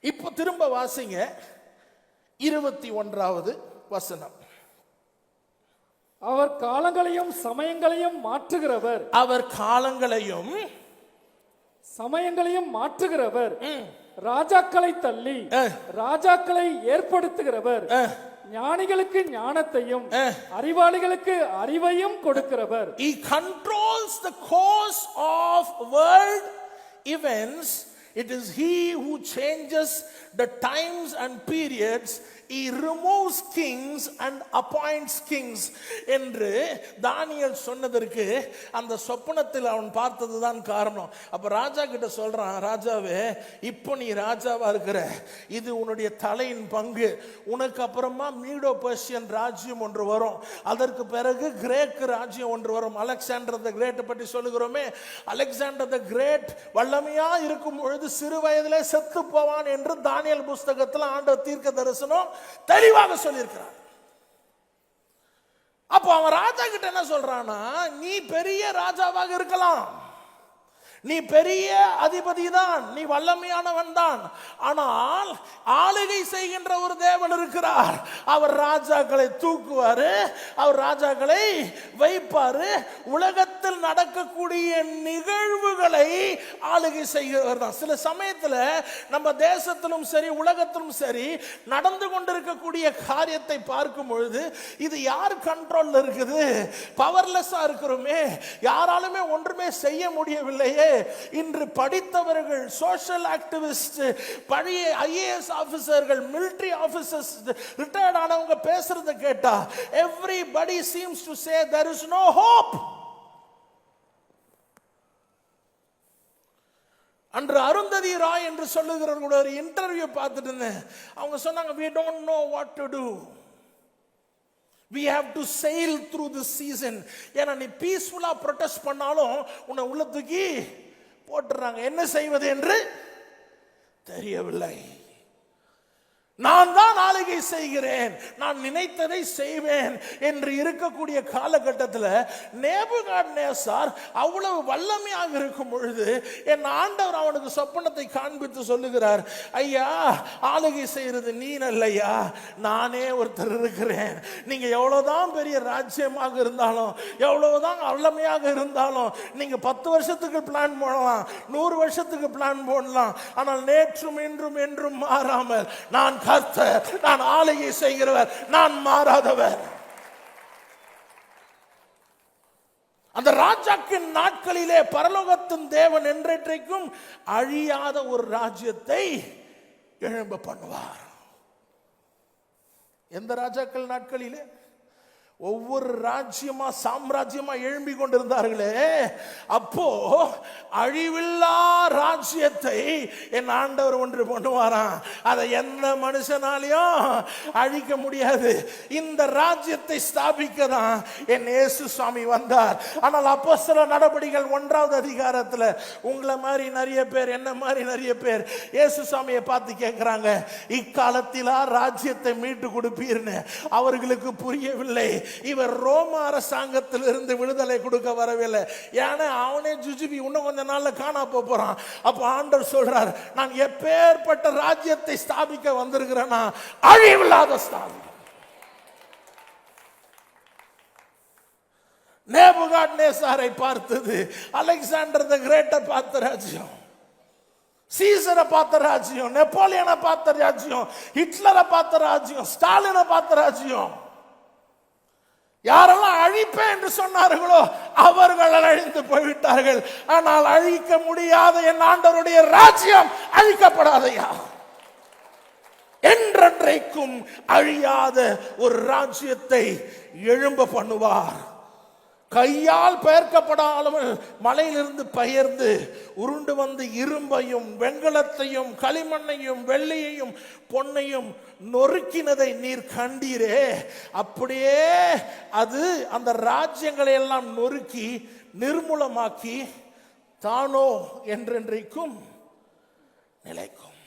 இப்போ திரும்ப வாசிங்க. இருபத்தி ஒன்றாவது வசனம். அவர் காலங்களையும் சமயங்களையும் மாற்றுகிறவர். அவர் காலங்களையும் சமயங்களையும் மாற்றுகிறவர். ராஜாக்களை தள்ளி. ராஜாக்களை ஏற்படுத்துகிறவர். ஞானிகளுக்கு ஞானத்தையும் அறிவாளிகளுக்கு அறிவையும் கொடுக்கிறவர். He controls the course of world events. It is He who changes the times and periods. He removes kings and appoints kings. என்று தானியல் சொன்னதற்கு அந்த சொப்பனத்தில் அவன் பார்த்ததுதான் காரணம். அப்போ ராஜா கிட்ட சொல்கிறான் ராஜாவே இப்போ நீ ராஜாவாக இருக்கிற. இது உன்னுடைய தலையின் பங்கு. உனக்கு அப்புறமா மீடோ பர்ஷியன் ராஜ்யம் ஒன்று வரும். அதற்கு பிறகு கிரேக் ராஜ்யம் ஒன்று வரும். அலெக்சாண்டர் த கிரேட்டை பற்றி சொல்லுகிறோமே. அலெக்சாண்டர் த கிரேட் வல்லமையாக இருக்கும் பொழுது சிறு வயதிலே செத்து போவான் என்று தானியல் புஸ்தகத்தில் ஆண்டவர் தீர்க்க தரிசனம் தெளிவாக சொல்லியிருக்கிறார். அப்போ அவன் ராஜா கிட்ட என்ன சொல்றானா நீ பெரிய ராஜாவாக இருக்கலாம். நீ பெரிய அதிபதி தான். நீ வல்லமையானவன் தான். ஆனால் ஆளுகை செய்கின்ற ஒரு தேவன் இருக்கிறார். அவர் ராஜாக்களை தூக்குவாரு. அவர் ராஜாக்களை வைப்பாரு. உலகத்தில் நடக்கக்கூடிய நிகழ்வுகளை ஆளுகை செய்கிறவர் தான். சில சமயத்தில் நம்ம தேசத்திலும் சரி உலகத்திலும் சரி நடந்து கொண்டிருக்கக்கூடிய காரியத்தை பார்க்கும் பொழுது இது யார் கண்ட்ரோல்ல இருக்குது? பவர்லெஸ்ஸா இருக்கிறோமே. யாராலுமே ஒன்றுமே செய்ய முடியவில்லையே. இன்று படித்தவர்கள் சோஷியல் ஆக்டிவிஸ்ட் பழைய ஐஏஎஸ் ஆஃபீஸர்கள் மிலிட்ரி ஆஃபீஸர்ஸ் ரிட்டையர்ட் ஆனவங்க பேசுறத கேட்டா everybody seems to say there is no hope. அன்று அருந்ததி ராய் என்று சொல்லுகிறவர்களோட ஒரு இன்டர்வியூ பார்த்துட்டு இருந்தேன். அவங்க சொன்னாங்க we don't know what to do we have to sail through this season ஏன்னா நீ பீஸ்ஃபுல்லாக ப்ரொடெஸ்ட் பண்ணாலும் உன்னை உள்ள தூக்கி போட்டுறாங்க. என்ன செய்வது என்று தெரியவில்லை. நான் தான் ஆளுகை செய்கிறேன். நான் நினைத்ததை செய்வேன் என்று இருக்கக்கூடிய காலகட்டத்தில் நேபுகாட் நேசார் அவ்வளவு வல்லமையாக இருக்கும் பொழுது என் ஆண்டவர் அவனுக்கு சொப்பனத்தை காண்பித்து சொல்லுகிறார் ஐயா ஆளுகை செய்கிறது நீ அல்லையா? நானே ஒருத்தர் இருக்கிறேன். நீங்கள் எவ்வளோதான் பெரிய ராஜ்யமாக இருந்தாலும் எவ்வளவுதான் வல்லமையாக இருந்தாலும் நீங்கள் பத்து வருஷத்துக்கு பிளான் போடலாம் நூறு வருஷத்துக்கு பிளான் போடலாம். ஆனால் நேற்றும் இன்றும் என்றும் மாறாமல் நான் கர்த்தர் நான் ஆலையை செய்கிறவர் நான் மாறாதவர். அந்த ராஜாக்கின் நாட்களிலே பரலோகத்தின் தேவன் என்றைக்கும் அழியாத ஒரு ராஜ்யத்தை எழும்ப பண்ணுவார். எந்த ராஜாக்கள் நாட்களிலே? ஒவ்வொரு ராஜ்யமா சாம்ராஜ்யமா எழும்பி கொண்டிருந்தார்களே. அப்போ அழிவில்லா ராஜ்யத்தை என் ஆண்டவர் ஒன்று பண்ணுவாராம். அதை எந்த மனுஷனாலையும் அழிக்க முடியாது. இந்த ராஜ்யத்தை ஸ்தாபிக்க தான் என் இயேசு சுவாமி வந்தார். ஆனால் அப்போ சில நடவடிக்கைகள் ஒன்றாவது அதிகாரத்தில் உங்களை மாதிரி நிறைய பேர் என்ன மாதிரி நிறைய பேர் இயேசு சுவாமியை பார்த்து கேட்குறாங்க இக்காலத்திலா ராஜ்யத்தை மீட்டு கொடுப்பீர்னு? அவர்களுக்கு புரியவில்லை. இவர் ரோம அரசாங்கத்திலிருந்து விடுதலை கொடுக்க வரவில்லை. ஏன்னா அவனே ஜுஜுபி இன்னும் கொஞ்ச நாள்ல காணா போகிறான் போறான். அப்ப ஆண்டவர் சொல்றார் நான் எப்பேற்பட்ட ராஜ்யத்தை ஸ்தாபிக்க வந்திருக்கிறேன்னா அழிவில்லாத ஸ்தாபி. நேபுகாட் நேசாரை பார்த்தது. அலெக்சாண்டர் த கிரேட்டை பார்த்த ராஜ்யம். சீசரை பார்த்த ராஜ்யம். நெப்போலியனை பார்த்த ராஜ்யம். ஹிட்லரை பார்த்த ராஜ்யம். ஸ்டாலினை பார்த்த ராஜ்யம். யாரெல்லாம் அழிப்பேன் என்று சொன்னார்களோ அவர்கள் அழிந்து போய்விட்டார்கள். ஆனால் அழிக்க முடியாத என் ஆண்டவருடைய ராஜ்யம் அழிக்கப்படாதையா? என்றென்றைக்கும் அழியாத ஒரு ராஜ்யத்தை எழும்ப பண்ணுவார். கையால் பெயர்க்கப்படாமல் மலையிலிருந்து பெயர்ந்து உருண்டு வந்து இரும்பையும் வெண்கலத்தையும் களிமண்ணையும் வெள்ளியையும் பொன்னையும் நொறுக்கினதை நீர் கண்டீரே. அப்படியே அது அந்த ராஜ்யங்களை எல்லாம் நொறுக்கி நிர்மூலமாக்கி தானோ என்றென்றைக்கும் நிலைக்கும்.